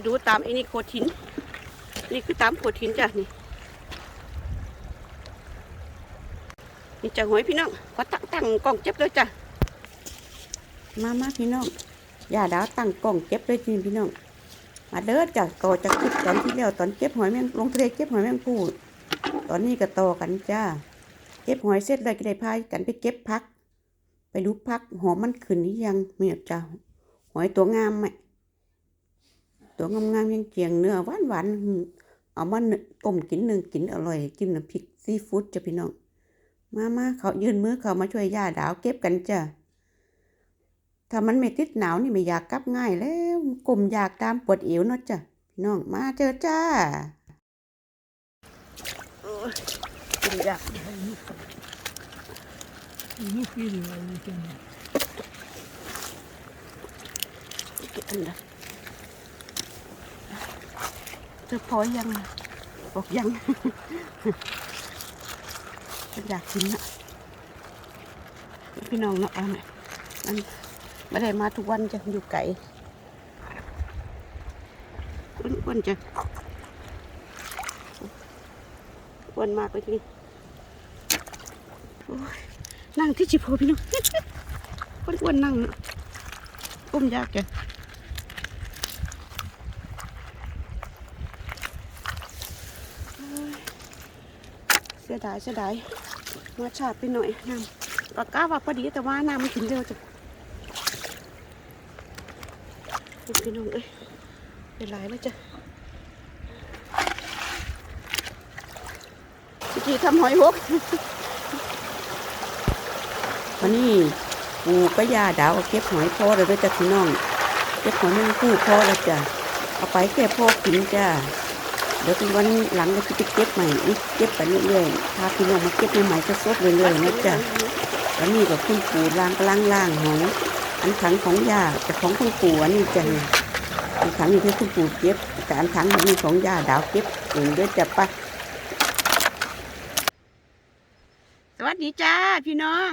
มาดูตามไอ้นี่โคทิน นี่คือตามโคทินจ้ะนี่นี่จะหอยพี่น้องขอตั้งตั้งกล้องเจ็บเลยจ้ะมามาพี่น้องอย่าดาวตั้งกล้องเจ็บเลยจริงพี่น้องมาเด้อจ้ะต่อจากคลิปตอนที่แล้วตอนเก็บหอยแมงลงทะเลเก็บหอยแมงพูตอนนี้ก็ต่อกันจ้าเก็บหอยเสร็จเลยก็ได้พายกันไปเก็บพัก ไปดูพักหอมมันขึ้นหรือยังเมียจ้าหอยตัวงามไหม ตัวงามๆยังเกียงเนื้อหวานหวานๆเอามาต้มกินหนึ่งกินอร่อยจิ้มน้ำพริกซีฟู้ดจ้ะพี่น้อง มามาเขายืนมือเขามาช่วยย่าดาวเก็บกันจ้ะถ้ามันไม่ติดหนาวนี่ไม่อยากกลับง่ายแล้วกลมอยากตามปวดเอวเนาะจ้ะพี่น้องมาเจอจ้าโอ้ยกลมอยาก Nu fyller jag lite grann. เก็บอัน เธอพอยังบอกยังฉันอยากกินอะพี่น้องเนาะเอาหน่อยมันไม่ได้มาทุกวันจะอยู่ไกลอ้วนๆจะอ้วนมากเลยทีนี้นั่งที่จิโพพี่น้องอ้วนๆนั่งเนาะก้มยากแกโอ้ยเสี ยดายเสียดายมาชาดไปหน่อยน้ำก็กล้าว่าพอดีแต่ว่าน้ำมันถึงเร็วจ้ะพี่น้องเอ้ยเป็นไรแล้วจ้ะพี่จีทำหอยหกวันนี้ปูก็ยาดาวเก็บหอยพอแล้วเด้วยจ้ะพี่น้อง เก็บหอยแมงคู่พอแล้วจ้ะเอาไปแค่พอกินจ้ะ เดี๋ยวเป็นวันหลังเราจะไปเก็บใหม่อีกเก็บไปเรื่อยๆพาพี่น้องมาเก็บใหม่ๆก็สดเรื่อยๆนะจ้ะแล้วนี่ก็คุณปู่ล้างกล้างล่างหอยอันถังของยาแต่ของคุณปู่อันนี้จ้ะอันถังนี่ที่คุณปู่เก็บแต่อันถังนี่ของยาดาวเก็บเองเด้วยจ้ะปะสวัสดีจ้าพี่น้อง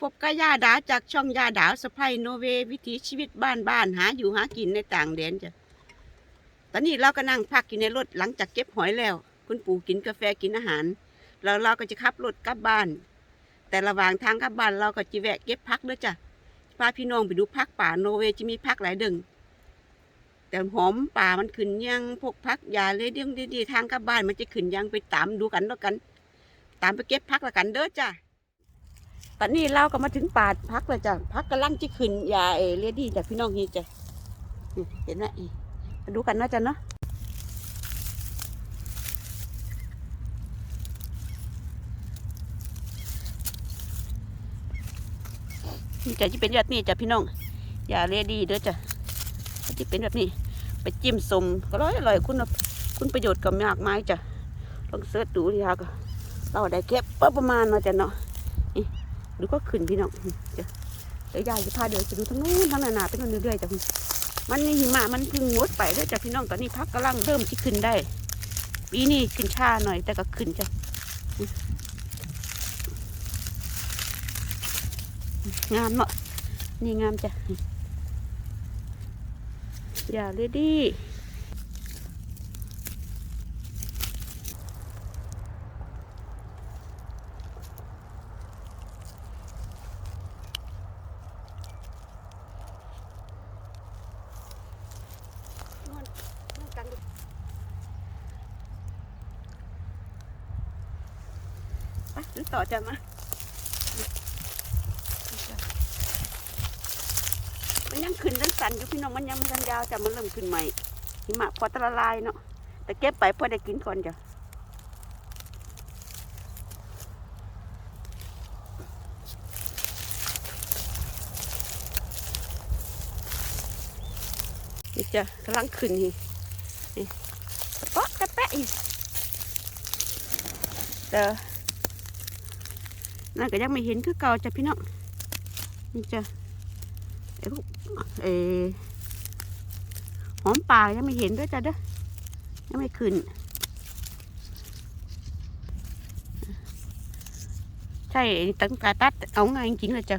พบกับยาดาวจากช่องยาดาวสะพายโนเววิถีชีวิตบ้านบ้านๆหาอยู่หากินในต่างแดนจ้ะ ตอนนี้เราก็นั่งพักอยู่ในรถหลังจากเก็บหอยแล้ว คุณปู่กินกาแฟกินอาหาร แล้วเราก็จะขับรถกลับบ้าน แต่ระหว่างทางกลับบ้านเราก็จะแวะเก็บพักด้วยจ้ะพาพี่น้องไปดูพักป่าโนเวย์จะมีพักหลายดึงแต่หอมป่ามันขึ้นยังพวกพักยาเลยเดี้ยงดีๆทางกลับบ้านมันจะขึ้นยังไปตามดูกันแล้วกัน ตามไปเก็บพักแล้วกันเด้อจ้ะตอนนี้เราก็มาถึงป่าพักแล้วจ้ะพักกำลังจะขึ้นยาเอเรดี้จ้ะพี่น้องนี่จ้ะเห็นไหมอี ดูกันเนาะจ้ะเนาะนี่จ้ะจะเป็นแบบนี้จ้ะพี่น้องยาเรดี้เด้อจ้ะจะเป็นแบบนี้ ไปจิ้มสมก็ร้อยอร่อยคุณคุณประโยชน์ก็มากไมายจ้ะลองเสิร์ชดูดีค่ะก็เราได้เก็บประมาณเนาะจ้ะเนาะดูก็ขึ้นพี่น้องเดี๋ยวเดี๋ยวยายจะพาเดินไปดูทางนู้นทางนานาไปนู่นเรื่อยๆจ้ะพี่ มันมีหิมะมันพึ่งงดไปเด้อจ้ะพี่น้องตอนนี้พักกำลังเริ่มที่ขึ้นได้ปีนี้ขึ้นช้าหน่อยแต่ก็ขึ้นจ้ะงามเนาะนี่งามจ้ะอย่าเลยดีนั่งกันดิ ต่อจ้ะมามันยังขึ้นดันสันอยู่พี่น้องมันยังไม่ทันยาวแต่มันเริ่มขึ้นใหม่หิมะพอตะละลายเนาะแต่เก็บไปพอได้กินก่อนจ้ะนี่จ้ะกำลังขึ้นนี่นี่กระเปาะกระแปะอีกแต่ นั่นก็ยังไม่เห็นคือเก่าจ้ะพี่น้องนี่จ้ะเอ้ยเอหอมป่ายังไม่เห็นด้วยจ้ะเด้อยังไม่ขึ้น ใช่ตั้งกาตัดเอาไงจริงเลยจ้ะ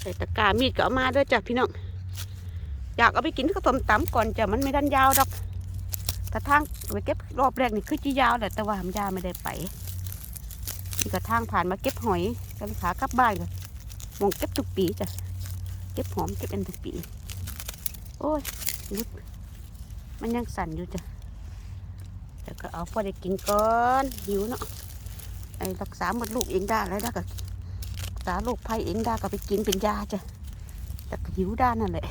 ใส่ตะกรามีดก็เอามาด้วยจ้ะพี่น้องอยากเอาไปกินก็ต้มตำก่อนจ้ะมันไม่ดันยาวดอกแต่ทางไปเก็บรอบแรกนี่คือจียาวแหละแต่ว่าหำยาไม่ได้ไป นี่ก็ทางผ่านมาเก็บหอยกันขากลับบ้านก็มองเก็บทุกปีจ้ะ เก็บหอมเก็บเอ็นทุกปี โอ้ยรุดมันยังสั่นอยู่จ้ะแต่ก็เอาพอได้กินก่อนหิวเนาะไอ้รักษาหมดลูกเองได้แล้วได้ก็รักษาโรคภัยเองได้ก็ไปกินเป็นยาจ้ะแต่ก็หิวด้านนั่นแหละ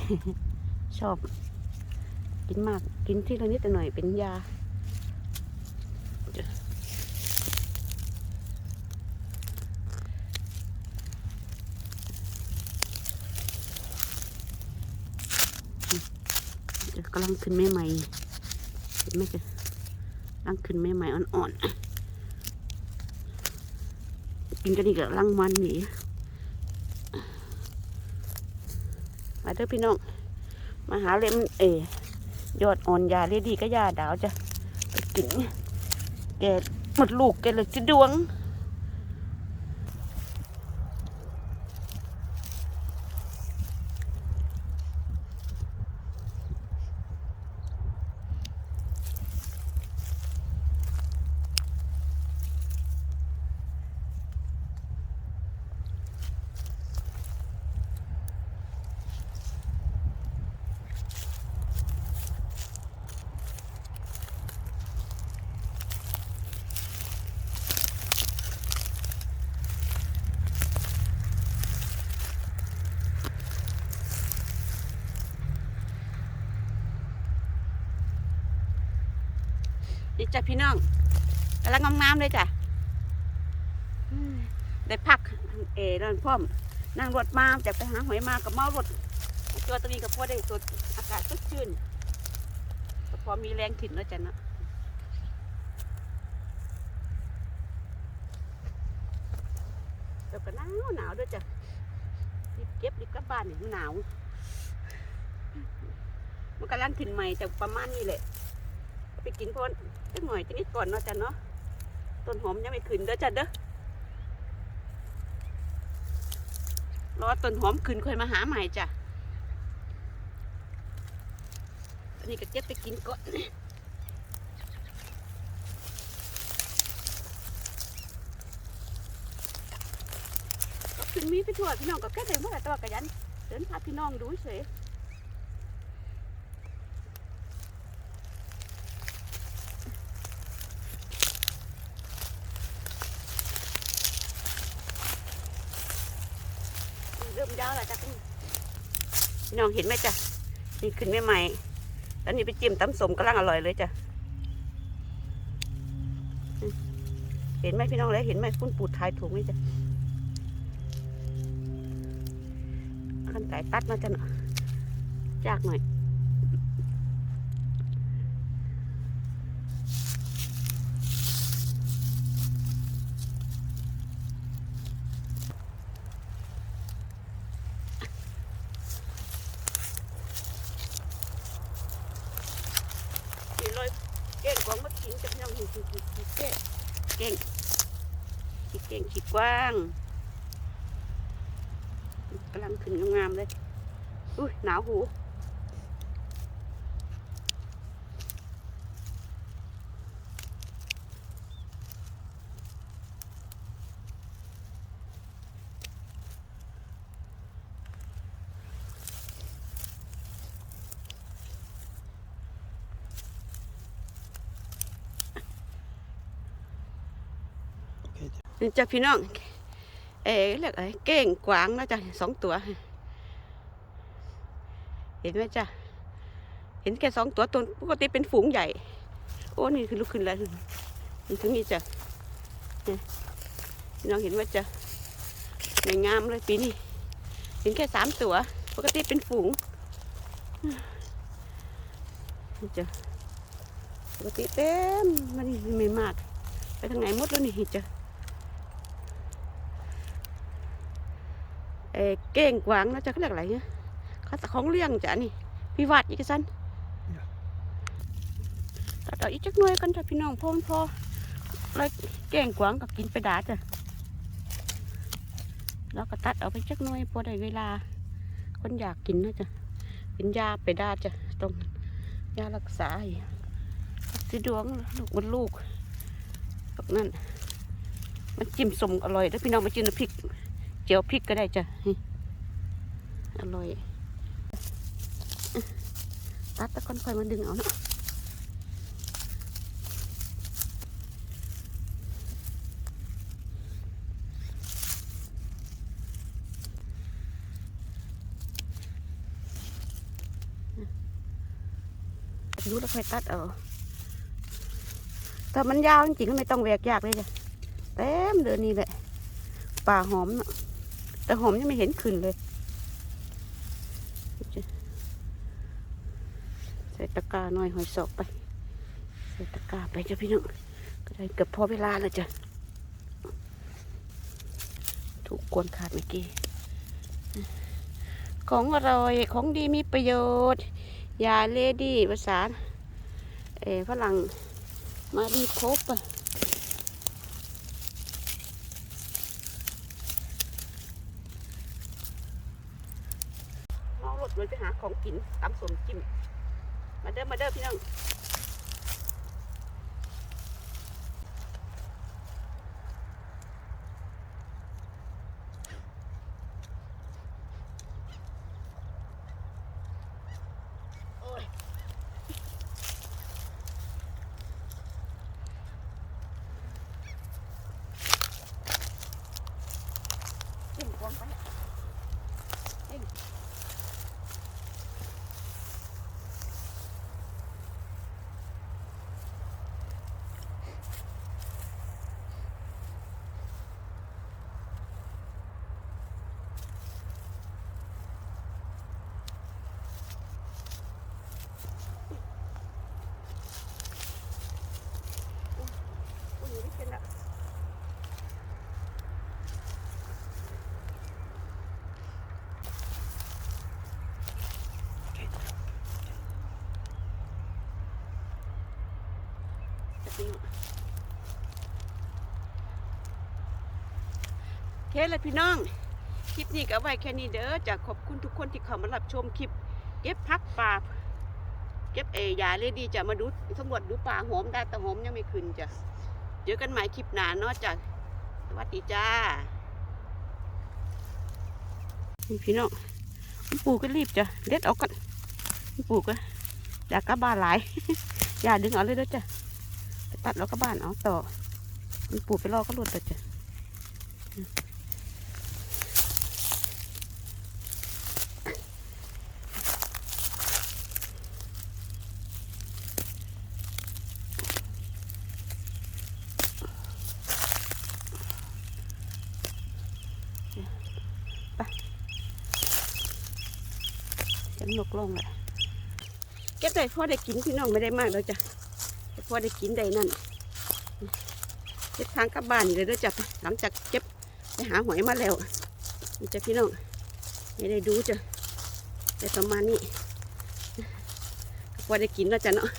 ชอบ กินมากกินที่ละนิดหน่อยเป็นยาจ้ะเดี๋ยวกำลังขึ้นใหม่ๆเห็นไหมจ๊ะลังขึ้นใหม่ๆอ่อนๆ กินกันอีกลังมันหนีมาเด้อพี่น้อง มาหาเล่มเอยอดอ่อนยาเรดีก็ยาดาวจ้ะไปกินแกหมดลูกแกเลยจะดวง นี่จ้ะพี่น้องกำลังงามๆเลยจ้ะได้พักเอนั่นพร้อมนั่งรถมาจากไปหาหอยมากับเมารถตัวตรงนี้กับพ่อได้สดอากาศสดชื่นก็พอมีแรงขึ้นแล้วจ้ะเนาะเดี๋ยวก็หนาวหนาวด้วยจ้ะรีบเก็บรีบกลับบ้านเนี่ยหนาวมันกำลังขึ้นใหม่จากประมาณนี้แหละไปกินพอน จักหน่อยจักนิดก่อนเนาะจ้ะเนาะต้นหอมยังไม่ขึ้นเด้อจ้ะเด้อรอต้นหอมขึ้นค่อยมาหาใหม่จ้ะอันนี้ก็เก็บไปกินก่อนขึ้นมีไปทั่วพี่น้องก็แค่ได้เมื่อไหร่แต่ว่ากระยันเดินพาพี่น้องดูเฉย เริ่มยาวแล้วจ้ะพี่พี่ น้องเห็นไหมจ้ะนี่ขึ้นใหม่ๆแล้วนี่ไปจิ้มตำสมกำลังอร่อยเลยจ้ะเห็นไหมพี่น้องเลยเห็นไหมคุณปูดทายถูกไหมจ้ะขั้นไก่ตัดมาจ้ะเนาะจากหน่อยนี่เลยเก่งกว่าเมื่อกี้จ้ เก่งเก่งเก่งขีดเก่งขีดกว้างกำลังขึ้นงามๆเลยอุ้ยหนาวหู นี่จ้ะพี่น้อง เอ๋เรียกอะไรเก้งกวางนะจ๊ะสองตัว เห็นไหมจ๊ะเห็นแค่สองตัวตัวปกติเป็นฝูงใหญ่ โอ้นี่คือลุกขึ้นแล้วนี่ถึงนี้จ้ะพี่น้องเห็นไหมจ๊ะในงามเลยปีนี้เห็นแค่สามตัว ปกติเป็นฝูงนี่จ้ะปกติเต็มมันไม่มาก ไปทางไหนหมดแล้วนี่จ้ะ เออเก้งกวางนะจะเขาเรียกอะไรเนี่ยเขาตะของเลี้ยงจ้ะนี่พิวัตอีกสันตัดเอาอีกจักหน่วยกันจ้ะพี่น้องพ่อมันพอแล้วเก้งกวางก็กินไปดาจ้ะแล้วก็ตัดเอาไปจักหน่วยพอได้เวลา คนอยากกินนะจ้ะกินยาไปได้จ้ะตรงยารักษาอีกสีดวงลูกมันลูกพวกนั้นมันจิ้มสมอร่อยแล้วพี่น้องมาจิ้มน้ำพริกเจียวพริกก็ได้จ้ะอร่อยตัดตะก้อนค่อยมาดึงเอาเนาะดูแล้วค่อยตัดเอาถ้ามันยาวจริงๆก็ไม่ต้องแหวกยากเลยจ้ะเต็มเดือนนี้แหละป่าหอมเนาะ แต่หอมยังไม่เห็นขึ้นเลย ใส่ตะกร้าหน่อยหอยศอกไป ใส่ตะกร้าไปจ้ะพี่น้อง ก็ได้เกือบพอเวลาแล้วจ้ะ ถูกกวนขาดเมื่อกี้ ของอร่อยของดีมีประโยชน์ ยาเลดี้ภาษา เอฝรั่งมาดีครบอะ เอารถเลยไปหา ของกินตำสมจิ้มมาเด้อมาเด้อพี่น้องโอ้ยจิ้มความไปจิ้ม อุ้ยไม่เป็นละจะ ปิ้งโอเคเลยพี่น้อง คลิปนี้ก็ไว้แค่นี้เด้อจะขอบคุณทุกคนที่เข้ามารับชมคลิป เก็บพักป่าเก็บเอยาเลยดีจะมาดูสำรวจดูป่าหอมได้แต่หอมยังไม่ขึ้นจ้ะเจอกันใหม่คลิปหน้าเนาะจ้ะสวัสดีจ้าพี่น้องปู่ก็รีบจ้ะเด็ดออกก่อนปู่ก็อยากกลับบ้านหลาย อย่าดึงเอาเลยด้อจ้ะ ไปตัดแล้วก็บ้านเอาต่อมันปู่ไปรอก็หลุดแล้วจ้ะเสียงนกลงเลยเก็บได้พอได้กินพี่น้องไม่ได้มากแล้วจ้ะ พอได้กินได้นั่นเก็บทางกลับบ้านนี่เลยเด้อจ้ะหลังจากเก็บไปหาหอยมาแล้วนี่จ้ะพี่น้องไม่ได้ดูจ้ะแต่ประมาณนี้พอได้กินแล้วจ้ะเนาะ